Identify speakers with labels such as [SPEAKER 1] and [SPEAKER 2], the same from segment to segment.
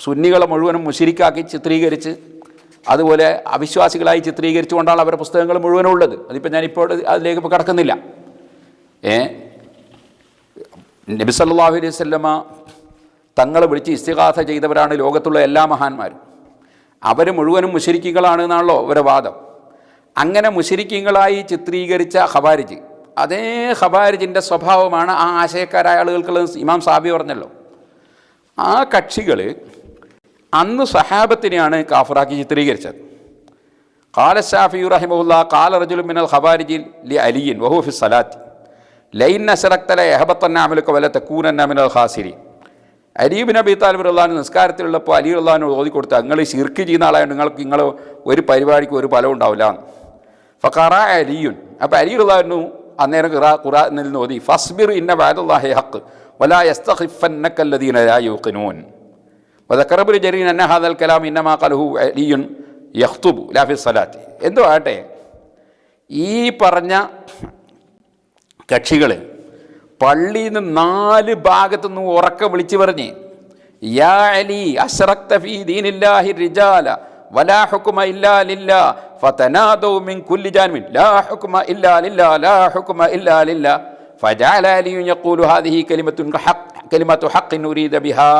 [SPEAKER 1] സുന്നികളെ മുഴുവനും മുശിരിക്കാക്കി ചിത്രീകരിച്ച് അതുപോലെ അവിശ്വാസികളായി ചിത്രീകരിച്ചുകൊണ്ടാണ് അവരുടെ പുസ്തകങ്ങൾ മുഴുവനും ഉള്ളത്. അതിപ്പോൾ ഞാനിപ്പോൾ അതിലേക്ക് ഇപ്പോൾ കടക്കുന്നില്ല. ഏ? നബി സല്ലാഹു അലൈഹി വസല്ലമ തങ്ങളെ വിളിച്ച് ഇസ്തികാഥ ചെയ്തവരാണ് ലോകത്തുള്ള എല്ലാ മഹാന്മാരും. അവർ മുഴുവനും മുശിരിക്കുകളാണ് എന്നാണല്ലോ അവരുടെ വാദം. അങ്ങനെ മുശിരിക്കുകളായി ചിത്രീകരിച്ച ഖവാരിജ് അതേ ഹബാരിജിന്റെ സ്വഭാവമാണ് ആ ആശയക്കാരായ ആളുകൾക്കുള്ളത്. ഇമാം സാബി പറഞ്ഞല്ലോ ആ കക്ഷികൾ അന്ന് സഹാബത്തിനെയാണ് കാഫറാക്കി ചിത്രീകരിച്ചത്. കാല ഷാഫി റഹിമുല്ല കാല റജുൽ മിനൽ ഖവാരിജിൽ ലി അലിയിൻ വഹുഫി സലാത്തി. ലൈൻ അഷറക്തല എഹബത്തന്നാമലൊക്കെ വല്ല തെക്കൂൻ അന്നാമിനൽ ഖാസിരി അലീബിൻ അബി താലിബ് റഹ്ലാൻ നിസ്കാരത്തിലുള്ളപ്പോൾ അലി ഉള്ളഹാൻ ഓതി കൊടുത്ത് നിങ്ങൾ ശിർക്ക് ചെയ്യുന്ന ആളായത് നിങ്ങൾക്ക് നിങ്ങൾ ഒരു പരിപാടിക്ക് ഒരു ഫലം ഉണ്ടാവില്ല ഫഖറ അലിയുൻ. അപ്പോൾ അലി റഹ്ലാനു അന്നേരം ഖുറാ ഖുറാനിൽ നിന്ന് ഓതി ഫസ്ബിർ ഇന്ന വാദുല്ലാഹെ ഹക്ക് വലാ യസ്തഖിഫന്നക്കല്ലദീന ലാ വദക്കറബുൽ ജരീൻ അന്ന കലാം ഇന്നമാ കലഹു അലിയുൻ യഹ്തുബു ലാഫി സലാത്ത് എന്തോ ആട്ടെ? ഈ പറഞ്ഞ കക്ഷികൾ പള്ളിയിൽ നിന്ന് നാല് ഭാഗത്തു നിന്ന് ഉറക്കെ വിളിച്ചു പറഞ്ഞ് യാ അലി അഷ്റഖ്ത ഫീ ദീനില്ലാഹി റിജാല വലാ ഹുക്മ ഇല്ലാ ലില്ലാ ഫതനാദു മിൻ കുല്ലി ജാൻമിൻ ലാ ഹുക്മ ഇല്ലാ ലില്ലാ ലാ ഹുക്മ ഇല്ലാ ലില്ലാ ഫജഅല അലി യഖൂലു ഹാദിഹി കലിമത്തുൻ ഹഖ് കലിമത്തു ഹഖ് ഉരീദ ബിഹാ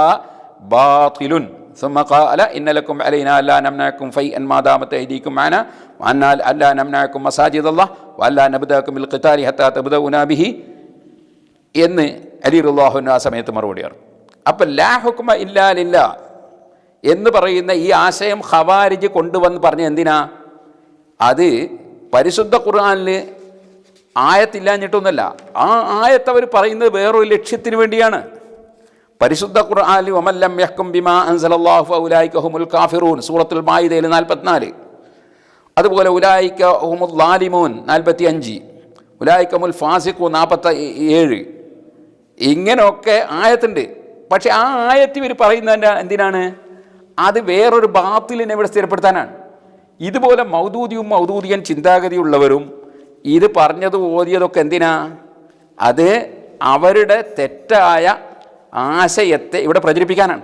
[SPEAKER 1] باطل ثم قال إن لكم علينا ألا نمنعكم فيئا ما دامت أيديكم معنا وأن ألا نمنعكم مساجد الله وألا نبدأكم بالقتال حتى تبدأنا به എന്ന് അലി റുല്ലാഹുവിന് ആ സമയത്ത് മറുപടി പറഞ്ഞു അപ്പം ലാ ഹുക്മ ഇല്ലാലില്ല എന്ന് പറയുന്ന ഈ ആശയം ഖവാരിജ് കൊണ്ടുവന്ന് പറഞ്ഞ എന്തിനാ അത് പരിശുദ്ധ ഖുർആനിൽ ആയത്തില്ലാഞ്ഞിട്ടൊന്നുമല്ല ആ ആയത്ത് അവർ പറയുന്നത് വേറൊരു ലക്ഷ്യത്തിന് വേണ്ടിയാണ് പരിശുദ്ധ ഖുർആാനിൽ ഒമല്ലം യഹ്ക്കും ബിമാ അൻസലല്ലാഹു ഉലായിക ഹുമുൽ കാഫിറൂൻ സൂറത്തുൽ മായിദയിൽ നാൽപ്പത്തിനാല്. അതുപോലെ ഉലായിക്ക ഹുമുൽ ലാലിമോൻ നാൽപ്പത്തി അഞ്ച് ഉലായിക്കമുൽ ഫാസിഖു നാൽപ്പത്തി ഏഴ് ഇങ്ങനെയൊക്കെ ആയത്തുണ്ട്. പക്ഷെ ആ ആയത്ത് ഇവർ പറയുന്നതിന്റെ എന്തിനാണ്? അത് വേറൊരു ബാത്തിലിനെ ഇവിടെ സ്ഥിരപ്പെടുത്താനാണ്. ഇതുപോലെ മൗദൂദിയും മൗദൂദിയൻ ചിന്താഗതിയുള്ളവരും ഇത് പറഞ്ഞത് ഓതിയതൊക്കെ എന്തിനാ? അത് അവരുടെ തെറ്റായ ആശയത്തെ ഇവിടെ പ്രചരിപ്പിക്കാനാണ്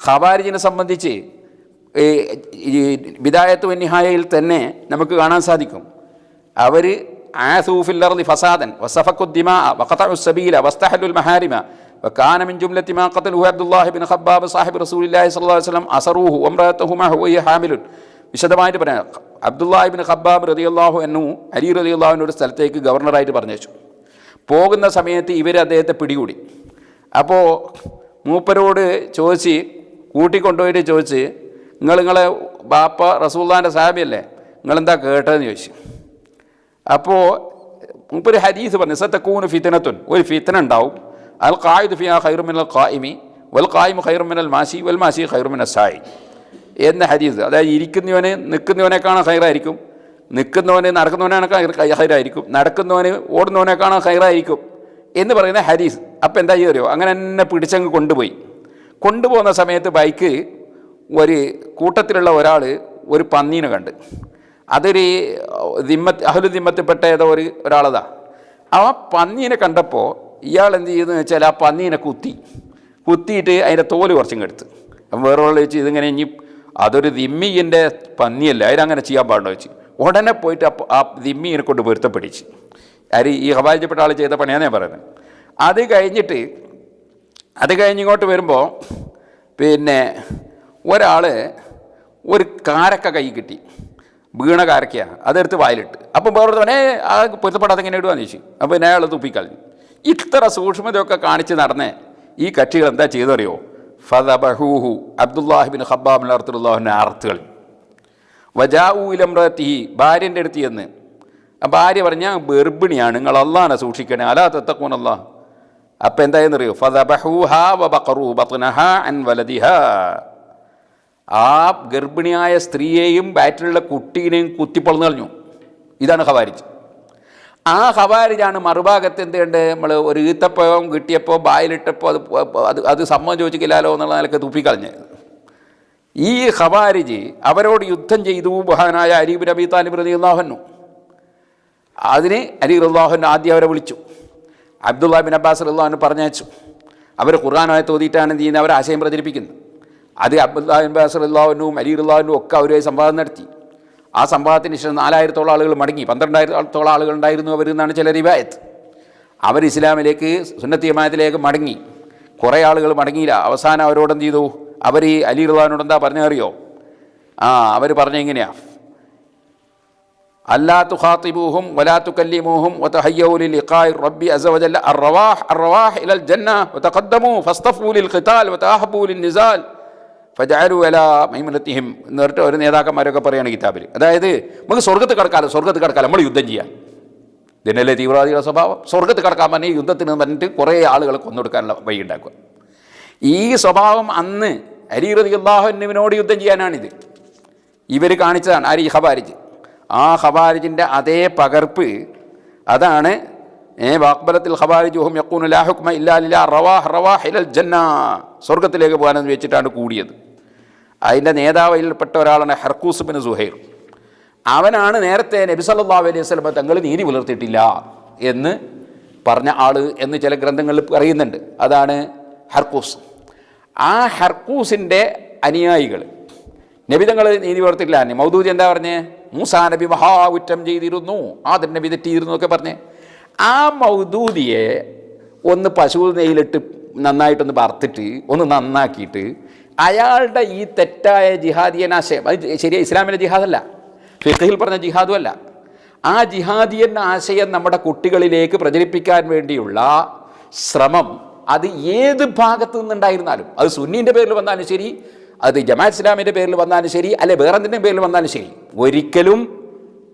[SPEAKER 1] ഖവാരിജിനെ സംബന്ധിച്ച് ഈ ബിദായത്ത് വന്യഹായയിൽ തന്നെ നമുക്ക് കാണാൻ സാധിക്കും അവർ ആസൂഫില്ലർദി ഫസാദൻ വസഫക്കുദ്ദിമാ വഖതഉ സബീല വസ്തഹലുൽ മഹാരിമ وكان من جملة ما قتله عبد الله بن خباب صاحب رسول الله صلى الله عليه وسلم أسروه وامرأته معه وهي حامل വിശദമായിട്ട് പറയാം അബ്ദുല്ലാഹിബിൻ ഖബ്ബാബ് റതിയല്ലാഹു എന്നു അലി റതിയല്ലാഹുവിൻ്റെ ഒരു സ്ഥലത്തേക്ക് ഗവർണറായിട്ട് പറഞ്ഞയച്ചു പോകുന്ന സമയത്ത് ഇവർ അദ്ദേഹത്തെ പിടികൂടി അപ്പോൾ മൂപ്പരോട് ചോദിച്ച് കൂട്ടിക്കൊണ്ടുപോയിട്ട് ചോദിച്ച് നിങ്ങൾ നിങ്ങളെ ബാപ്പ റസൂല്ലാന്റെ സാബിയല്ലേ നിങ്ങളെന്താ കേട്ടതെന്ന് ചോദിച്ചു. അപ്പോൾ മൂപ്പര് ഹരീസ് പറഞ്ഞു സത്തക്കൂന് ഫിത്തനത്തുൻ ഒരു ഫിത്തന ഉണ്ടാവും. അൽ ഖായിദ് ഫിയ ഖൈറുമിനൽ ഖായിമി വൽ ഖായിമു ഖൈറുമിനൽ മാസി വൽ മാഷി ഖൈറുമിനൽ സായി. എന്ന ഹരീസ് അതായത് ഇരിക്കുന്നവന് നിൽക്കുന്നവനേക്കാണ് ഹൈറായിരിക്കും നിൽക്കുന്നവന് നടക്കുന്നവനാണ് ഹൈറായിരിക്കും നടക്കുന്നവന് ഓടുന്നവനേക്കാണ് ഹൈറായിരിക്കും എന്ന് പറയുന്ന ഹരീസ് അപ്പം എന്താ ചെയ്യുമോ അങ്ങനെ തന്നെ പിടിച്ചങ്ങ് കൊണ്ടുപോയി. കൊണ്ടുപോകുന്ന സമയത്ത് ബൈക്ക് ഒരു കൂട്ടത്തിലുള്ള ഒരാൾ ഒരു പന്നീനെ കണ്ട്. അതൊരു ദിമ്മത്ത് അഹ്ലു ദിമ്മത്തിൽപ്പെട്ട ഏതോ ഒരു ഒരാളതാ. ആ പന്നീനെ കണ്ടപ്പോൾ ഇയാൾ എന്ത് ചെയ്തെന്ന് വെച്ചാൽ ആ പന്നീനെ കുത്തി. കുത്തിയിട്ട് അതിന്റെ തോൽ കുറച്ചും അപ്പം വേറെ ആൾ വെച്ച് ഇതിങ്ങനെ ഇനി അതൊരു ദിമ്മിന്റെ പന്നിയല്ല? അതിനങ്ങനെ ചെയ്യാൻ പാടുണ്ടോ? വെച്ച് ഉടനെ പോയിട്ട് ആ ദിമ്മീനെ കൊണ്ട് പൊരുത്തപ്പെടിച്ച്. ആര് ഈ ഹവാലിച്ചപ്പെട്ട ആൾ ചെയ്ത പണിയാണ് ഞാൻ പറയുന്നത്. അത് കഴിഞ്ഞിട്ട് അത് കഴിഞ്ഞ് ഇങ്ങോട്ട് വരുമ്പോൾ പിന്നെ ഒരാൾ ഒരു കാരക്ക കൈ കിട്ടി. വീണ കാരക്കയാണ് അതെടുത്ത് വായിലിട്ട്. അപ്പം വേറൊരു ഏ ആ പൊരുത്തപ്പെടാതെ എങ്ങനെ ഇടുവാന്ന് ചോദിച്ചു അപ്പോൾ പിന്നെ അയാൾ തുപ്പിക്കളഞ്ഞു ഇത്ര സൂക്ഷ്മതയൊക്കെ കാണിച്ച് നടന്നേ ഈ കക്ഷികൾ എന്താ ചെയ്തറിയോ ഫതബഹൂഹു അബ്ദുല്ലാഹിബിൻ ഹബ്ബാബിൻ അർത്തുല്ലാഹിനെ അർത്തുകൾ വജാവു ഇലമ്രത്തി ഭാര്യന്റെ അടുത്ത് ചെന്ന് ഭാര്യ പറഞ്ഞ ഗർഭിണിയാണ് നിങ്ങൾ അള്ളാഹനെ സൂക്ഷിക്കണേ. അലാ തത്തക്കൂൻ അള്ളാഹ്. അപ്പം എന്തായെന്നറിയോ? ആ ഗർഭിണിയായ സ്ത്രീയെയും ബാറ്റിലുള്ള കുട്ടീനെയും കുത്തിപ്പൊളന്ന് കളഞ്ഞു. ഇതാണ് ഖവാരിജ് ആ ഹവാരിജാണ് മറുഭാഗത്ത് എന്ത് ചെയ്യേണ്ടത് നമ്മൾ ഒരു ഈത്തപ്പഴം കിട്ടിയപ്പോൾ ബായിലിട്ടപ്പോൾ അത് അത് അത് സമ്മതം ചോദിക്കില്ലല്ലോ എന്നുള്ള നിലയ്ക്ക് തുപ്പിക്കളഞ്ഞത് ഈ ഹവാരിജ് അവരോട് യുദ്ധം ചെയ്തു ബഹാനായ അരീബ് നബി താലിബ് റതി അള്ളാഹന്നു അതിന് അലി റല്ലാഹുൻ ആദ്യം അവരെ വിളിച്ചു. അബ്ദുള്ള ബിൻ അബ്ബാസ് റല്ലാഹുന് പറഞ്ഞയച്ചു. അവർ ഖുർആാനായി തോതിയിട്ടാണ് എന്ത് ചെയ്യുന്നത് അവർ ആശയം പ്രചരിപ്പിക്കുന്നത്. അത് അബ്ദുല്ലാ അബ്ബാസ് അള്ളാഹുനും അലി അലിറുല്ലാവിനും ഒക്കെ അവരുമായി സംവാദം നടത്തി. ആ സംവാദത്തിന് ശേഷം നാലായിരത്തോളം ആളുകൾ മടങ്ങി. പന്ത്രണ്ടായിരത്തോളം ആളുകൾ ഉണ്ടായിരുന്നു അവരെന്നാണ് ചില റിവായത്ത്. അവർ ഇസ്ലാമിലേക്ക് സുന്നത്തിയമായത്തിലേക്ക് മടങ്ങി. കുറേ ആളുകൾ മടങ്ങിയില്ല. അവസാനം അവരോട് എന്ത് ചെയ്തു? അവർ ഈ അലി റുദാനോട് എന്താ പറഞ്ഞറിയോ ആ അവർ പറഞ്ഞ എങ്ങനെയാ? അല്ലാ തുഖാത്തിബൂഹും വലാ കല്ലിമൂഹും വതഹയ്യൂ ലിഖാഇ റബ്ബി അസ്സ വജല്ല അർവാഹ് അർവാഹ് ഇലൽ ജന്ന വതഖദ്ദമൂ ഫസ്തഫൂ ലിൽ ഖിതാൽ വതഹബൂ ലിൻ നിസാൽ ഫജാലു അലാ മൈമുനത്തിഹിം എന്ന് പറഞ്ഞിട്ട് ഒരു നേതാക്കന്മാരൊക്കെ പറയുകയാണ് കിതാബിൽ. അതായത് നമുക്ക് സ്വർഗത്ത് കടക്കാലോ സ്വർഗത്ത് കടക്കാലോ നമ്മൾ യുദ്ധം ചെയ്യാം. ഇതിനല്ലേ തീവ്രവാദികളുടെ സ്വഭാവം? സ്വർഗത്ത് കടക്കാൻ പറഞ്ഞ് യുദ്ധത്തിന് പറഞ്ഞിട്ട് കുറേ ആളുകൾ കൊന്നൊടുക്കാനുള്ള വഴി ഉണ്ടാക്കുക. ഈ സ്വഭാവം അന്ന് അരീറതി അള്ളാഹുവിനോട് യുദ്ധം ചെയ്യാനാണിത്. ഇവർ കാണിച്ചതാണ് ആര് ഖബാരിജ് ആ ഖബാരിജിന്റെ അതേ പകർപ്പ് അതാണ് ഏ വാക്ബലത്തിൽ ഖബാരിജുഹും യക്കൂനു ലാ ഹുക്മ ഇല്ലാ ലില്ലാ റവാഹ് റവാഹ് ഇലൽ ജന്ന സ്വർഗത്തിലേക്ക് പോകാനെന്ന് വെച്ചിട്ടാണ് കൂടിയത്. അതിന്റെ നേതാവിൽപ്പെട്ട ഒരാളാണ് ഹർക്കൂസ് ബിൻ സുഹൈർ. അവനാണ് നേരത്തെ നബി സല്ലല്ലാഹു അലൈഹി വസല്ലം തങ്ങൾ നീതി പുലർത്തിയിട്ടില്ല എന്ന് പറഞ്ഞ ആൾ എന്ന് ചില ഗ്രന്ഥങ്ങളിൽ പറയുന്നുണ്ട്. അതാണ് ഹർക്കൂസ്. ആ ഹർക്കൂസിന്റെ അനുയായികൾ നബി തങ്ങൾ നീതി പുലർത്തിയില്ല മൗദൂദ് എന്താ പറഞ്ഞേ? മൂസാ നബി മഹാ ചെയ്തിരുന്നു. ആദൻ നബി തെറ്റിയിരുന്നു ഒക്കെ പറഞ്ഞേ. ആ മൗദൂദിയെ ഒന്ന് പശു നെയ്യിലിട്ട് നന്നായിട്ടൊന്ന് വറുത്തിട്ട് ഒന്ന് നന്നാക്കിയിട്ട് അയാളുടെ ഈ തെറ്റായ ജിഹാദിയൻ ആശയം അത് ശരിയാ ഇസ്ലാമിലെ ജിഹാദല്ല. ഫിഖഹിൽ പറഞ്ഞ ജിഹാദും അല്ല. ആ ജിഹാദിയൻ ആശയം നമ്മുടെ കുട്ടികളിലേക്ക് പ്രചരിപ്പിക്കാൻ വേണ്ടിയുള്ള ശ്രമം അത് ഏത് ഭാഗത്തു നിന്നുണ്ടായിരുന്നാലും അത് സുന്നീന്റെ പേരിൽ വന്നാലും ശരി അത് ജമാഅത്ത് ഇസ്ലാമിന്റെ പേരിൽ വന്നാലും ശരി അല്ലെ വേറെന്തിന്റെ പേരിൽ വന്നാലും ശരി. ഒരിക്കലും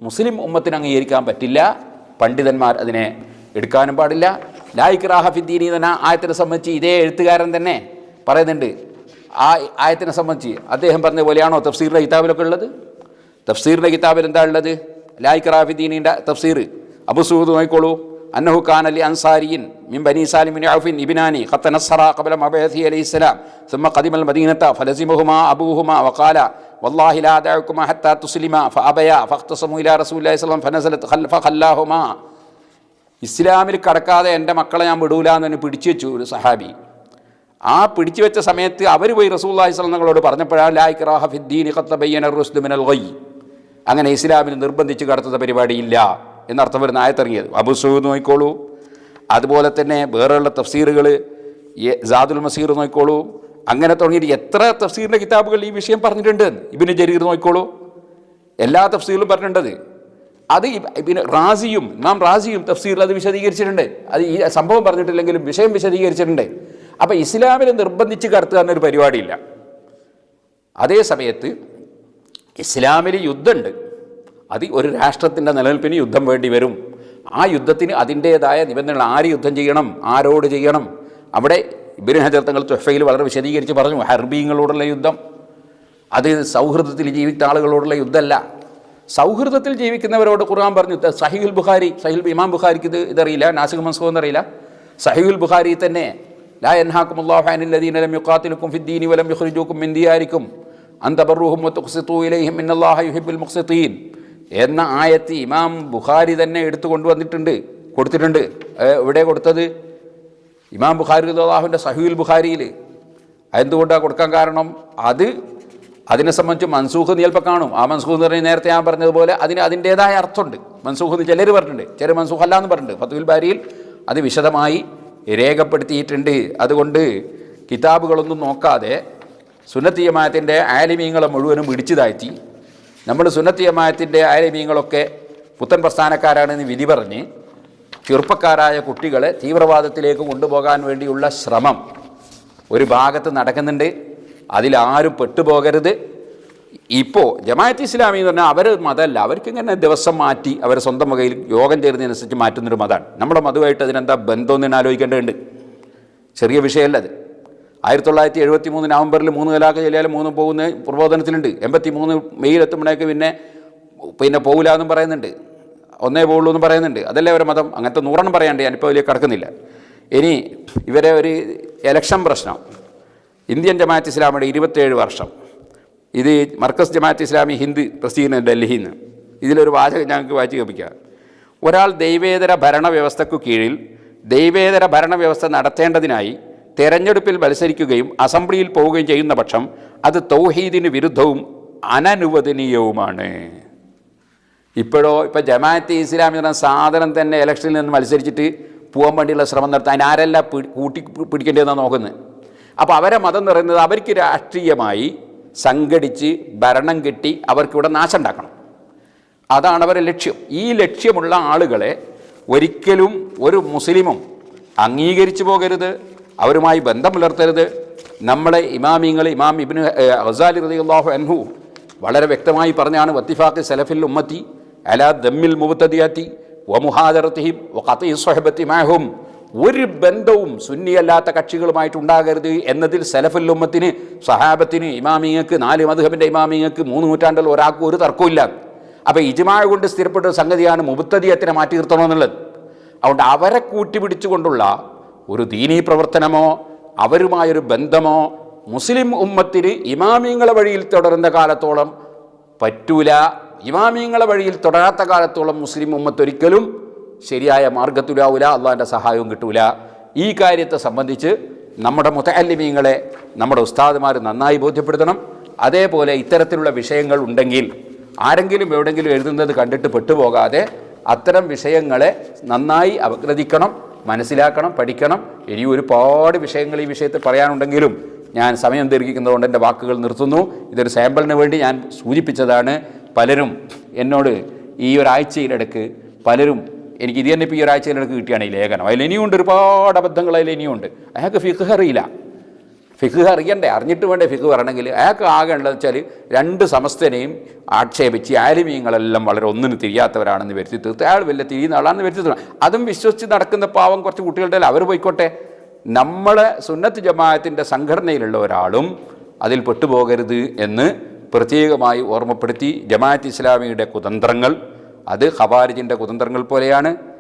[SPEAKER 1] മുസ്ലിം ഉമ്മത്തിന് അംഗീകരിക്കാൻ പറ്റില്ല. പണ്ഡിതന്മാർ അതിനെ എടുക്കാനും പാടില്ല. ലായിക് റാഹഫിദ്ദീനി എന്ന ആയത്തിനെ സംബന്ധിച്ച് ഇതേ എഴുത്തുകാരൻ തന്നെ പറയുന്നുണ്ട്. ആ ആയത്തിനെ സംബന്ധിച്ച് അദ്ദേഹം പറഞ്ഞ പോലെയാണോ തഫ്സീറിന്റെ കിതാബിലൊക്കെ ഉള്ളത്? തഫ്സീറിന്റെ കിതാബിൽ എന്താ ഉള്ളത്? ലായിക് റാഫിദ്ദീനിന്റെ തഫ്സീർ. അബു സൂദ് നോക്കിക്കോളൂ. أنه كان لأنصاري من بني سالم بن عوف ابنان قد تنصرا قبل مبعثه عليه السلام ثم قدم المدينة فلزمهما أبوهما وقال والله لا أدعكما حتى تسلما فأبيا فاختصموا إلى رسول الله صلى الله عليه وسلم فنزلت خل- فخلاهما ഇസ്ലാമിൽ കടക്കാതെ എൻ്റെ മക്കളെ ഞാൻ വിടൂല എന്ന് തന്നെ പിടിച്ചു വെച്ചു ഒരു സഹാബി ആ പിടിച്ചു വെച്ച സമയത്ത് അവർ പോയി റസൂല്ലാഹി സ്വലങ്ങളോട് പറഞ്ഞപ്പോഴാണ് ലായ്ക്ക് റാഹഫിദ്ദീൻ ഖത്തബയ്യന റുസ്ദു മിനൽ ഗയ് അങ്ങനെ ഇസ്ലാമിൽ നിർബന്ധിച്ച് കടത്തുന്ന പരിപാടിയില്ല എന്നർത്ഥം വരുന്ന ആയത്തിറങ്ങിയത്. അബു സൂദ് നോക്കിക്കോളൂ. അതുപോലെ തന്നെ വേറെയുള്ള തഫ്സീറുകൾ ജാദുൽ മസീർ നോക്കിക്കോളൂ. അങ്ങനെ തുടങ്ങിയിട്ട് എത്ര തഫ്സീറിന്റെ കിതാബുകൾ ഈ വിഷയം പറഞ്ഞിട്ടുണ്ട്? ഇബിന് ജരീർ നോക്കിക്കോളൂ. എല്ലാ തഫ്സീറിലും പറഞ്ഞിട്ടുണ്ട് അത് പിന്നെ റാസിയും നാം റാസിയും തഫ്സീറിൽ അത് വിശദീകരിച്ചിട്ടുണ്ട്. അത് ഈ സംഭവം പറഞ്ഞിട്ടില്ലെങ്കിലും വിഷയം വിശദീകരിച്ചിട്ടുണ്ട്. അപ്പം ഇസ്ലാമിൽ നിർബന്ധിച്ച് കടത്തുക എന്നൊരു പരിപാടിയില്ല. അതേ സമയത്ത് ഇസ്ലാമിൽ യുദ്ധമുണ്ട്. അത് ഒരു രാഷ്ട്രത്തിന്റെ നിലനിൽപ്പിന് യുദ്ധം വേണ്ടി വരും. ആ യുദ്ധത്തിന് അതിന്റേതായ നിബന്ധനകൾ ആര് യുദ്ധം ചെയ്യണം ആരോട് ചെയ്യണം? അവിടെ ഇബിൻ ഹജർ തങ്ങൾ വളരെ വിശദീകരിച്ച് പറഞ്ഞു ഹർബീങ്ങളോടുള്ള യുദ്ധം. അത് സൗഹൃദത്തിൽ ജീവിച്ച ആളുകളോടുള്ള യുദ്ധമല്ല. സൗഹൃദത്തിൽ ജീവിക്കുന്നവരോട് ഖുർആൻ പറഞ്ഞു സഹിഹുൽ ബുഖാരി സഹീൽ ഇമാം ബുഖാരിക്ക് ഇത് ഇതറിയില്ല നാസിഖ് മൻസൂഖ് എന്നറിയില്ല. സഹീഹുൽ ബുഖാരി തന്നെ ലാ എൻഹാക്കും അല്ലാഹു അനിൽ ലദീന ലം യുഖാതിലുക്കും ഫിദ്ദീനി വലം യുഖ്രിജൂക്കും മിൻ ദിയാരിക്കും. അൻ തബറുഹും ഇലൈഹിം ഇന്നല്ലാഹ യുഹിബുൽ മുഖ്സിതീൻ എന്ന ആയത്ത് ഇമാം ബുഖാരി തന്നെ എടുത്തു കൊണ്ടുവന്നിട്ടുണ്ട്. കൊടുത്തിട്ടുണ്ട്. ഇവിടെ കൊടുത്തത്? ഇമാം ബുഖാരി അള്ളാഹുവിന്റെ സഹീൽ ബുഖാരിയിൽ എന്തുകൊണ്ടാണ് കൊടുക്കാൻ കാരണം? അത് അതിനെ സംബന്ധിച്ച് മൻസൂഖ് എന്ന് ചിലപ്പോൾ കാണും. ആ മൻസൂഖ് എന്ന് പറഞ്ഞാൽ നേരത്തെ ഞാൻ പറഞ്ഞതുപോലെ അതിന് അതിന്റേതായ അർത്ഥമുണ്ട്. മൻസൂഖ് എന്ന് ചിലർ പറഞ്ഞിട്ടുണ്ട്. ചില മൻസൂഖ് അല്ല എന്ന് പറഞ്ഞിട്ടുണ്ട്. ഫത്തുൽ ബാരിയിൽ അത് വിശദമായി രേഖപ്പെടുത്തിയിട്ടുണ്ട്. അതുകൊണ്ട് കിതാബുകളൊന്നും നോക്കാതെ സുനത്തീയമായത്തിന്റെ ആലിമീങ്ങളെ മുഴുവനും ഇടിച്ചു താഴ്ത്തി. നമ്മൾ സുന്നത്തിയമായത്തിന്റെ ആരമീങ്ങളൊക്കെ പുത്തൻ പ്രസ്ഥാനക്കാരാണെന്ന് വിധി പറഞ്ഞ് ചെറുപ്പക്കാരായ കുട്ടികളെ തീവ്രവാദത്തിലേക്ക് കൊണ്ടുപോകാൻ വേണ്ടിയുള്ള ശ്രമം ഒരു ഭാഗത്ത് നടക്കുന്നുണ്ട്. അതിലാരും പെട്ടുപോകരുത്. ഇപ്പോൾ ജമാഅത്ത് ഇസ്ലാമി എന്ന് പറഞ്ഞാൽ അവർ മതമല്ല. അവർക്ക് ഇങ്ങനെ ദിവസം മാറ്റി അവർ സ്വന്തം വകയിൽ യോഗം ചേരുന്നതിനനുസരിച്ച് മാറ്റുന്നൊരു മതമാണ്. നമ്മുടെ മതമായിട്ട് അതിനെന്താ ബന്ധമെന്ന് ആലോചിക്കേണ്ടതുണ്ട്. ചെറിയ വിഷയമല്ല അത്. ആയിരത്തി തൊള്ളായിരത്തി എഴുപത്തി മൂന്ന് നവംബറിൽ മൂന്ന് കലാക്ക് ചെല്ലിയാൽ മൂന്ന് പോകുന്ന പ്രബോധനത്തിലുണ്ട്. എൺപത്തി മൂന്ന് മെയ്യിൽ എത്തുമ്പോഴേക്ക് പിന്നെ പിന്നെ പോകില്ല എന്നും പറയുന്നുണ്ട്. ഒന്നേ പോകുള്ളൂ എന്ന് പറയുന്നുണ്ട്. അതല്ലേ ഒരു മതം? അങ്ങനത്തെ നൂറെണ്ണം പറയാണ്ട് ഞാനിപ്പോൾ വലിയ കിടക്കുന്നില്ല. ഇനി ഇവരെ ഒരു എലക്ഷൻ പ്രശ്നം. ഇന്ത്യൻ ജമാഅത്ത് ഇസ്ലാമിയുടെ ഇരുപത്തേഴ് വർഷം. ഇത് മർക്കസ് ജമാഅത്ത് ഇസ്ലാമി ഹിന്ദ് പ്രസിദ്ധീകരണം ഡൽഹിയിൽ നിന്ന് ഇതിലൊരു വാചകം ഞങ്ങൾക്ക് വായിച്ചു കേൾപ്പിക്കാം. ഒരാൾ ദൈവേതര ഭരണവ്യവസ്ഥയ്ക്കു കീഴിൽ ദൈവേതര ഭരണവ്യവസ്ഥ നടത്തേണ്ടതിനായി തെരഞ്ഞെടുപ്പിൽ മത്സരിക്കുകയും അസംബ്ലിയിൽ പോവുകയും ചെയ്യുന്ന പക്ഷം അത് തൗഹീദിന് വിരുദ്ധവും അനനുവദനീയവുമാണ്. ഇപ്പോഴോ ഇപ്പോൾ ജമാഅത്തെ ഇസ്ലാമി പറഞ്ഞ സാധനം തന്നെ ഇലക്ഷനിൽ നിന്ന് മത്സരിച്ചിട്ട് പോകാൻ വേണ്ടിയുള്ള ശ്രമം നടത്താൻ ആരല്ല കൂട്ടി പിടിക്കേണ്ടതെന്നാണ് നോക്കുന്നത്. അപ്പോൾ അവരെ മതം പറയുന്നത് അവർക്ക് രാഷ്ട്രീയമായി സംഘടിച്ച് ഭരണം കിട്ടി അവർക്കിവിടെ നാശം ഉണ്ടാക്കണം. അതാണ് അവരുടെ ലക്ഷ്യം. ഈ ലക്ഷ്യമുള്ള ആളുകളെ ഒരിക്കലും ഒരു മുസ്ലിമും അംഗീകരിച്ചു പോകരുത്. അവരുമായി ബന്ധം പുലർത്തരുത് നമ്മളെ ഇമാമിങ്ങൾ ഇമാം ഇബിന് ഹസാലി റളിയല്ലാഹു അൻഹു വളരെ വ്യക്തമായി പറഞ്ഞാണ് വത്തിഫാഖ് സലഫിൽ ഉമ്മത്തി അലാ ദമ്മിൽ മുബത്തദിയാത്തി വമുഹാദറത്തിഹിം വഖത്തി സ്വഹബത്തി മാഹും. ഒരു ബന്ധവും സുന്നിയല്ലാത്ത കക്ഷികളുമായിട്ടുണ്ടാകരുത് എന്നതിൽ സലഫുൽ ഉമ്മത്തിന് സഹാബത്തിന് ഇമാമിങ്ങൾക്ക് നാല് മധുഹബിന്റെ ഇമാമിങ്ങൾക്ക് മൂന്ന് നൂറ്റാണ്ടിൽ ഒരാൾക്കും ഒരു തർക്കമില്ല അപ്പോൾ ഇജ്മാ കൊണ്ട് സ്ഥിരപ്പെട്ട സംഗതിയാണ് മുബത്തദിയത്തിനെ മാറ്റി നിർത്തണമെന്നുള്ളത് അതുകൊണ്ട് അവരെ കൂട്ടിപ്പിടിച്ചുകൊണ്ടുള്ള ഒരു ദീനീ പ്രവർത്തനമോ അവരുമായൊരു ബന്ധമോ മുസ്ലിം ഉമ്മത്തിന് ഇമാമിങ്ങളെ വഴിയിൽ തുടരുന്ന കാലത്തോളം പറ്റൂല. ഇമാമിങ്ങളെ വഴിയിൽ തുടരാത്ത കാലത്തോളം മുസ്ലിം ഉമ്മത്ത് ഒരിക്കലും ശരിയായ മാർഗത്തിലാവൂല അള്ളാഹിന്റെ സഹായവും കിട്ടൂല. ഈ കാര്യത്തെ സംബന്ധിച്ച് നമ്മുടെ മുത്തല്ലിമീങ്ങളെ നമ്മുടെ ഉസ്താദുമാർ നന്നായി ബോധ്യപ്പെടുത്തണം. അതേപോലെ ഇത്തരത്തിലുള്ള വിഷയങ്ങൾ ഉണ്ടെങ്കിൽ ആരെങ്കിലും എവിടെങ്കിലും എഴുതുന്നത് കണ്ടിട്ട് പെട്ടുപോകാതെ അത്തരം വിഷയങ്ങളെ നന്നായി അപഗ്രഥിക്കണം മനസ്സിലാക്കണം പഠിക്കണം. ഇനി ഒരുപാട് വിഷയങ്ങൾ ഈ വിഷയത്തിൽ പറയാനുണ്ടെങ്കിലും ഞാൻ സമയം ദീർഘിക്കുന്നതുകൊണ്ട് എന്റെ വാക്കുകൾ നിർത്തുന്നു. ഇതൊരു സാമ്പിളിന് വേണ്ടി ഞാൻ സൂചിപ്പിച്ചതാണ്. പലരും എന്നോട് ഈ ഒരാഴ്ചയിലിടക്ക് പലരും എനിക്ക് ഇത് തന്നെ ഇപ്പോൾ ഈ ഒരാഴ്ചയിലിടക്ക് കിട്ടിയാണ് ഈ ലേഖനം. അതിൽ ഇനിയുണ്ട് ഒരുപാട് അബദ്ധങ്ങൾ അതിൽ ഇനിയുണ്ട്. അയാൾക്ക് ഫിഖ് അറിയില്ല. ഫിഖ് അറിയണ്ടേ? അറിഞ്ഞിട്ട് വേണ്ടേ ഫിഖ് പറയണമെങ്കിൽ? അയാൾക്ക് ആകെ ഉള്ളതെന്ന് വെച്ചാൽ രണ്ട് സമസ്തനെയും ആക്ഷേപിച്ച് ആലിമീങ്ങളെല്ലാം വളരെ ഒന്നിനും തിരിയാത്തവരാണെന്ന് വരുത്തി തീർത്ത്. അയാൾ വലിയ തിരിയുന്ന ആളാണെന്ന് വരുത്തി തീർത്ത്. അതും വിശ്വസിച്ച് നടക്കുന്ന പാവം കുറച്ച് കുട്ടികളുടെ അവർ പോയിക്കോട്ടെ. നമ്മളെ സുന്നത്ത് ജമാഅത്തിന്റെ സംഘടനയിലുള്ള ഒരാളും അതിൽ പെട്ടുപോകരുത് എന്ന് പ്രത്യേകമായി ഓർമ്മപ്പെടുത്തി ജമാഅത്ത് ഇസ്ലാമിയുടെ കുതന്ത്രങ്ങൾ. അത് ഖവാരിജിന്റെ കുതന്ത്രങ്ങൾ പോലെയാണ്.